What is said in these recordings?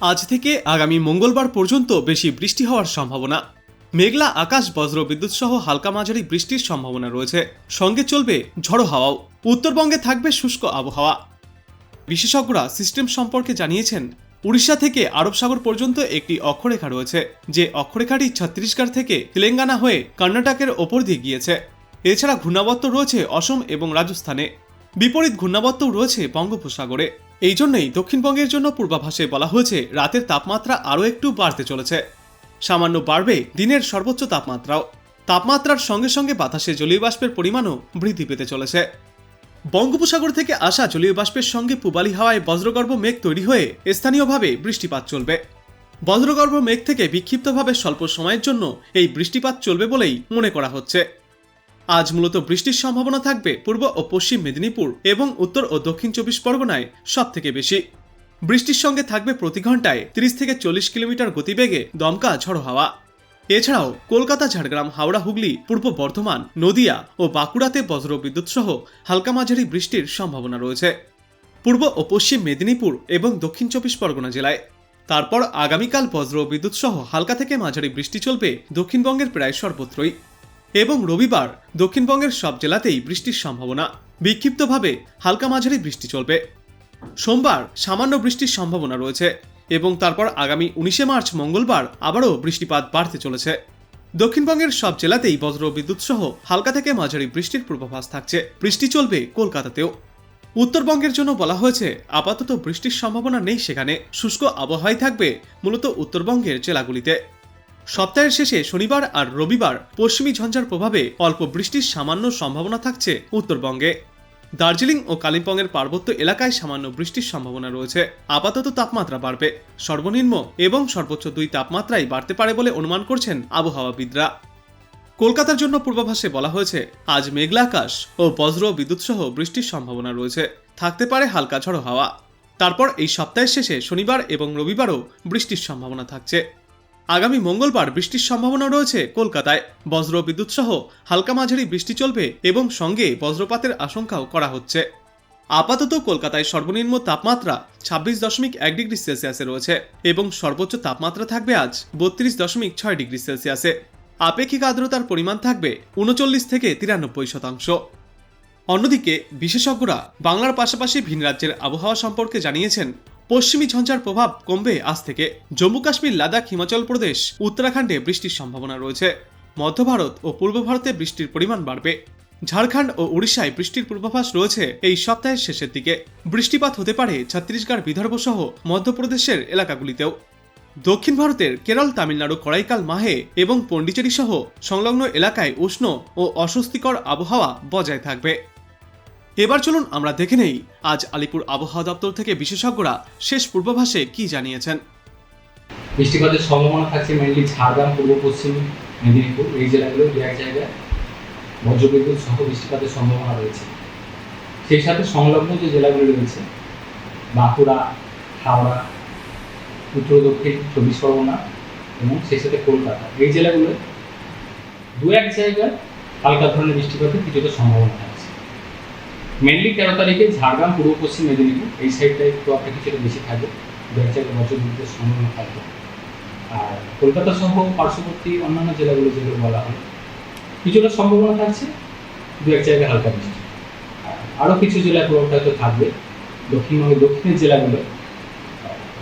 আজ থেকে আগামী মঙ্গলবার পর্যন্ত বেশি বৃষ্টি হওয়ার সম্ভাবনা। মেঘলা আকাশ, বজ্র বিদ্যুৎ সহ হালকা মাঝারি বৃষ্টির সম্ভাবনা রয়েছে। সঙ্গে চলবে ঝড়ো হাওয়াও। উত্তরবঙ্গে থাকবে শুষ্ক আবহাওয়া। বিশেষজ্ঞরা সিস্টেম সম্পর্কে জানিয়েছেন, উড়িষ্যা থেকে আরব সাগর পর্যন্ত একটি অক্ষরেখা রয়েছে, যে অক্ষরেখাটি ছত্তিশগড় থেকে তেলেঙ্গানা হয়ে কর্ণাটকের ওপর দিয়ে গিয়েছে। এছাড়া ঘূর্ণাবর্ত রয়েছে অসম এবং রাজস্থানে। বিপরীত ঘূর্ণাবর্তও রয়েছে বঙ্গোপসাগরে। এই জন্যই দক্ষিণবঙ্গের জন্য পূর্বাভাসে বলা হয়েছে, রাতের তাপমাত্রা আরও একটু বাড়তে চলেছে। সামান্য বাড়বে দিনের সর্বোচ্চ তাপমাত্রাও। তাপমাত্রার সঙ্গে সঙ্গে বাতাসে জলীয় বাষ্পের পরিমাণও বৃদ্ধি পেতে চলেছে। বঙ্গোপসাগর থেকে আসা জলীয় বাষ্পের সঙ্গে পূবালি হাওয়ায় বজ্রগর্ভ মেঘ তৈরি হয়ে স্থানীয়ভাবে বৃষ্টিপাত চলবে। বজ্রগর্ভ মেঘ থেকে বিক্ষিপ্তভাবে স্বল্প সময়ের জন্য এই বৃষ্টিপাত চলবে বলেই মনে করা হচ্ছে। আজ মূলত বৃষ্টির সম্ভাবনা থাকবে পূর্ব ও পশ্চিম মেদিনীপুর এবং উত্তর ও দক্ষিণ চব্বিশ পরগনায় সব থেকে বেশি। বৃষ্টির সঙ্গে থাকবে প্রতি ঘন্টায় তিরিশ থেকে চল্লিশ কিলোমিটার গতিবেগে দমকা ঝড়ো হাওয়া। এছাড়াও কলকাতা, ঝাড়গ্রাম, হাওড়া, হুগলি, পূর্ব বর্ধমান, নদিয়া ও বাঁকুড়াতে বজ্র বিদ্যুৎ সহ হালকা মাঝারি বৃষ্টির সম্ভাবনা রয়েছে। পূর্ব ও পশ্চিম মেদিনীপুর এবং দক্ষিণ চব্বিশ পরগনা জেলায়। তারপর আগামীকাল বজ্র বিদ্যুৎ সহ হালকা থেকে মাঝারি বৃষ্টি চলবে দক্ষিণবঙ্গের প্রায় সর্বত্রই। এবং রবিবার দক্ষিণবঙ্গের সব জেলাতেই বৃষ্টির সম্ভাবনা। বিক্ষিপ্তভাবে হালকা মাঝারি বৃষ্টি চলবে। সোমবার সামান্য বৃষ্টির সম্ভাবনা রয়েছে এবং তারপর আগামী উনিশে মার্চ মঙ্গলবার আবারও বৃষ্টিপাত বাড়তে চলেছে। দক্ষিণবঙ্গের সব জেলাতেই বজ্র বিদ্যুৎ সহ হালকা থেকে মাঝারি বৃষ্টির পূর্বাভাস থাকছে। বৃষ্টি চলবে কলকাতাতেও। উত্তরবঙ্গের জন্য বলা হয়েছে, আপাতত বৃষ্টির সম্ভাবনা নেই সেখানে। শুষ্ক আবহাওয়াই থাকবে মূলত উত্তরবঙ্গের জেলাগুলিতে। সপ্তাহের শেষে শনিবার আর রবিবার পশ্চিমী ঝঞ্ঝার প্রভাবে অল্প বৃষ্টির সামান্য সম্ভাবনা থাকছে উত্তরবঙ্গে। দার্জিলিং ও কালিম্পংয়ের পার্বত্য এলাকায় সামান্য বৃষ্টির সম্ভাবনা রয়েছে। আপাতত তাপমাত্রা বাড়বে। সর্বনিম্ন এবং সর্বোচ্চ দুই তাপমাত্রাই বাড়তে পারে বলে অনুমান করছেন আবহাওয়াবিদরা। কলকাতার জন্য পূর্বাভাসে বলা হয়েছে, আজ মেঘলা আকাশ ও বজ্র বিদ্যুৎ সহ বৃষ্টির সম্ভাবনা রয়েছে। থাকতে পারে হালকা ঝড়ো হাওয়া। তারপর এই সপ্তাহের শেষে শনিবার এবং রবিবারও বৃষ্টির সম্ভাবনা থাকছে। আগামী মঙ্গলবার বৃষ্টির সম্ভাবনা রয়েছে কলকাতায়। বজ্র বিদ্যুৎ সহ হালকা মাঝারি বৃষ্টি চলবে এবং সঙ্গে বজ্রপাতের আশঙ্কাও করা হচ্ছে। আপাতত কলকাতায় সর্বনিম্ন তাপমাত্রা ছাব্বিশ দশমিক এক ডিগ্রি সেলসিয়াসে রয়েছে এবং সর্বোচ্চ তাপমাত্রা থাকবে আজ বত্রিশ দশমিক ছয় ডিগ্রি সেলসিয়াসে। আপেক্ষিক আর্দ্রতার পরিমাণ থাকবে উনচল্লিশ থেকে তিরানব্বই শতাংশ। অন্যদিকে বিশেষজ্ঞরা বাংলার পাশাপাশি ভিন রাজ্যের আবহাওয়া সম্পর্কে জানিয়েছেন পশ্চিমী ঝঞ্ঝার প্রভাব কমবে আজ থেকে। জম্মু কাশ্মীর, লাদাখ, হিমাচল প্রদেশ, উত্তরাখণ্ডে বৃষ্টির সম্ভাবনা রয়েছে। মধ্য ভারত ও পূর্ব ভারতে বৃষ্টির পরিমাণ বাড়বে। ঝাড়খণ্ড ও উড়িষ্যায় বৃষ্টির পূর্বাভাস রয়েছে এই সপ্তাহের শেষের দিকে। বৃষ্টিপাত হতে পারে ছত্তিশগড় বিদর্ভ সহ মধ্যপ্রদেশের এলাকাগুলিতেও। দক্ষিণ ভারতের কেরল, তামিলনাড়ু, কড়াইকাল, মাহে এবং পন্ডিচেরি সহ সংলগ্ন এলাকায় উষ্ণ ও অস্বস্তিকর আবহাওয়া বজায় থাকবে। এবার চলুন আমরা দেখে নেই আজ আলিপুর আবহাওয়া দপ্তর থেকে বিশেষজ্ঞরা শেষ পূর্বাভাসে কি জানিয়েছেন। বৃষ্টিপাতের সম্ভাবনা থাকছে মেনলি ঝাড়গ্রাম, পূর্ব, পশ্চিম মেদিনীপুর, এই জেলাগুলো দু এক জায়গায়। বজ্রবিদ্যুৎ সহ বৃষ্টিপাতের সম্ভাবনা রয়েছে। সেই সাথে সংলগ্ন যে জেলাগুলি রয়েছে, বাঁকুড়া, হাওড়া, উত্তর, দক্ষিণ, চব্বিশ পরগনা এবং সেই সাথে কলকাতা। এই জেলাগুলো দু এক জায়গায় হালকা ধরনের বৃষ্টিপাতের কিছুটা সম্ভাবনা মেনলি তেরো তারিখে ঝাড়গ্রাম, পূর্ব পশ্চিম মেদিনীপুর, এই সাইডটা একটু আপনার কিছুটা বেশি থাকবে দু এক জায়গায় বজ্রবিদ্যুতের সম্ভাবনা থাকবে। আর কলকাতা সহ পার্শ্ববর্তী অন্যান্য জেলাগুলো যেগুলো বলা হয়, কিছুটা সম্ভাবনা থাকছে, দু এক জায়গায় হালকা বৃষ্টি। আর আরও কিছু জেলায় প্রভাবটা হয়তো থাকবে দক্ষিণবঙ্গের দক্ষিণের জেলাগুলো,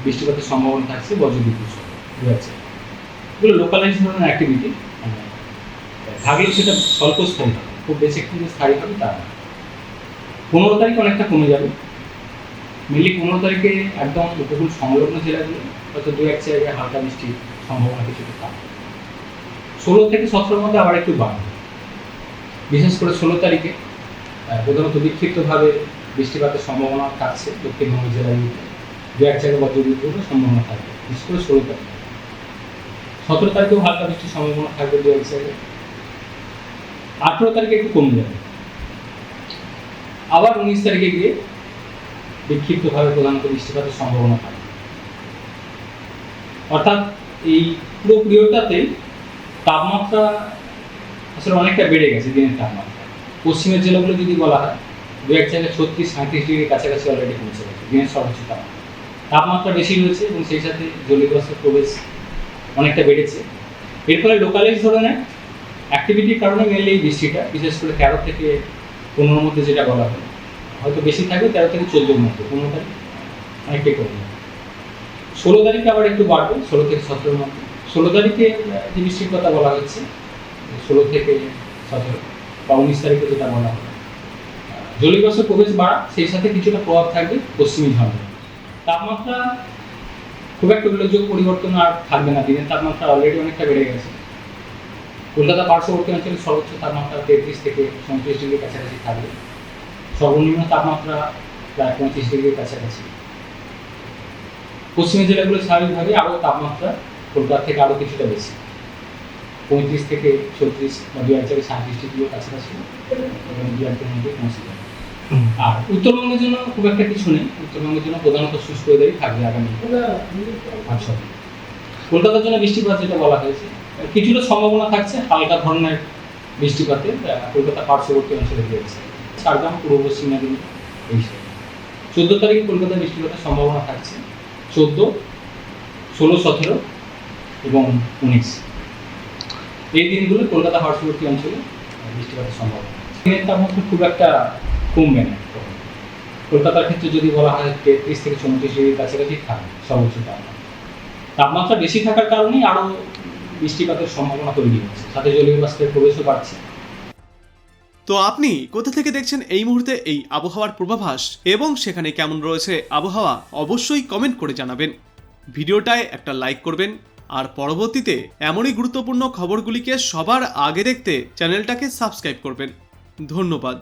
বৃষ্টিপাতের সম্ভাবনা থাকছে বজ্রবিদ্যুৎ সহ, দু এক জায়গায়। এগুলো লোকালাইজ ধরনের অ্যাক্টিভিটি থাকলে সেটা স্বল্পস্থায়ী হবে, খুব বেশি একটু স্থায়ী হবে তা না। পনেরো তারিখ অনেকটা কমে যাবে। মেনলি পনেরো তারিখে একদম উপকূল সংলগ্ন জেলাগুলো, হয়তো দু এক জায়গায় হালকা বৃষ্টির সম্ভাবনা কিছুটা থাকবে ষোলো থেকে সতেরোর মধ্যে আবার একটু বাড়বে। বিশেষ করে ষোলো তারিখে প্রধানত বিক্ষিপ্তভাবে বৃষ্টিপাতের সম্ভাবনা থাকছে দক্ষিণবঙ্গ জেলাগুলিতে। দু এক জায়গায় বজ্রবিদ্যুতের সম্ভাবনা থাকবে, বিশেষ করে ষোলো তারিখ। সতেরো তারিখেও হালকা বৃষ্টির সম্ভাবনা থাকবে দু এক জায়গায়। আঠেরো তারিখে একটু কমে যাবে। আবার উনিশ তারিখে গিয়ে বিক্ষিপ্তভাবে প্রধানত বৃষ্টিপাতের সম্ভাবনা থাকে। অর্থাৎ এই পুরো পিরিয়ডটাতে তাপমাত্রা আসলে অনেকটা বেড়ে গেছে দিনের তাপমাত্রা। পশ্চিমের জেলাগুলো যদি বলা হয়, দু এক জায়গায় ছত্রিশ, সাঁত্রিশ ডিগ্রির কাছাকাছি অলরেডি পৌঁছে গেছে, দিনের সর্বোচ্চ তাপমাত্রা। তাপমাত্রা বেশি রয়েছে এবং সেই সাথে জলীয় প্রবেশ অনেকটা বেড়েছে। এর ফলে লোকালাইজ ধরনের অ্যাক্টিভিটির কারণে মেনলি এই বৃষ্টিটা, বিশেষ করে তেরো থেকে পনেরোর মধ্যে যেটা বলা হয় হয়তো বেশি থাকবে, তেরো থেকে চোদ্দোর মধ্যে, পনেরো তারিখ। অনেকটাই কমে ষোলো তারিখে আবার একটু বাড়বে, ষোলো থেকে সতেরোর মধ্যে। ষোলো তারিখে যে বৃষ্টির কথা বলা হচ্ছে, ষোলো থেকে সতেরো বা উনিশ তারিখে যেটা বলা হয় জলীয়বাষ্পের প্রবেশ বাড়া, সেই সাথে কিছুটা প্রভাব থাকবে পশ্চিমী ঝঞ্ঝা তাপমাত্রা খুব একটা উল্লেখযোগ্য পরিবর্তন আর থাকবে না, দিনের তাপমাত্রা অলরেডি অনেকটা বেড়ে গেছে। কলকাতা পার্শ্ববর্তী অঞ্চলে সর্বোচ্চ তাপমাত্রা তেত্রিশ থেকে চৌত্রিশ ডিগ্রির কাছাকাছি থাকবে। সর্বনিম্ন তাপমাত্রা প্রায় পঁয়ত্রিশ ডিগ্রির কাছাকাছি। পশ্চিমী জেলাগুলো স্বাভাবিকভাবে আরও তাপমাত্রা কলকাতা থেকে আরও কিছুটা বেশি। পঁয়ত্রিশ থেকে ছত্রিশ বা দু এক সাঁত্রিশ ডিগ্রির কাছাকাছি এবং দু মধ্যে পৌঁছে যাবে আর উত্তরবঙ্গের জন্য খুব একটা কিছু নেই। উত্তরবঙ্গের জন্য প্রধানত শুষ্ক ওয়েদারই থাকবে আগামী ছ কলকাতার জন্য বৃষ্টিপাত যেটা বলা হয়েছে কিছুটা সম্ভাবনা থাকছে হালকা ধরনের বৃষ্টিপাতে কলকাতা পার্শ্ববর্তী অঞ্চলে রয়েছে ঝাড়গ্রাম, পূর্ব পশ্চিম মেদিনীপুর, এই চোদ্দ তারিখে কলকাতায় বৃষ্টিপাতের সম্ভাবনা থাকছে। চোদ্দ, ষোলো, সতেরো এবং উনিশ। এই দিনগুলো কলকাতা পার্শ্ববর্তী অঞ্চলে বৃষ্টিপাতের সম্ভাবনা দিনের তাপমাত্রা খুব একটা কমবে না। কলকাতার ক্ষেত্রে যদি বলা হয় তেত্রিশ থেকে চৌত্রিশ ডিগ্রির কাছাকাছি থাকবে সর্বোচ্চ তাপমাত্রা। তাপমাত্রা বেশি থাকার কারণেই আরও বৃষ্টিপাতের সম্ভাবনা তৈরি হচ্ছে, সাথে জলীয় বাষ্পের প্রবেশও বাড়ছে। তো আপনি কোথা থেকে দেখছেন এই মুহূর্তে এই আবহাওয়ার পূর্বাভাস এবং সেখানে কেমন রয়েছে আবহাওয়া অবশ্যই কমেন্ট করে জানাবেন। ভিডিওটায় একটা লাইক করবেন, আর পরবর্তীতে এমনই গুরুত্বপূর্ণ খবরগুলিকে সবার আগে দেখতে চ্যানেলটাকে সাবস্ক্রাইব করবেন। ধন্যবাদ।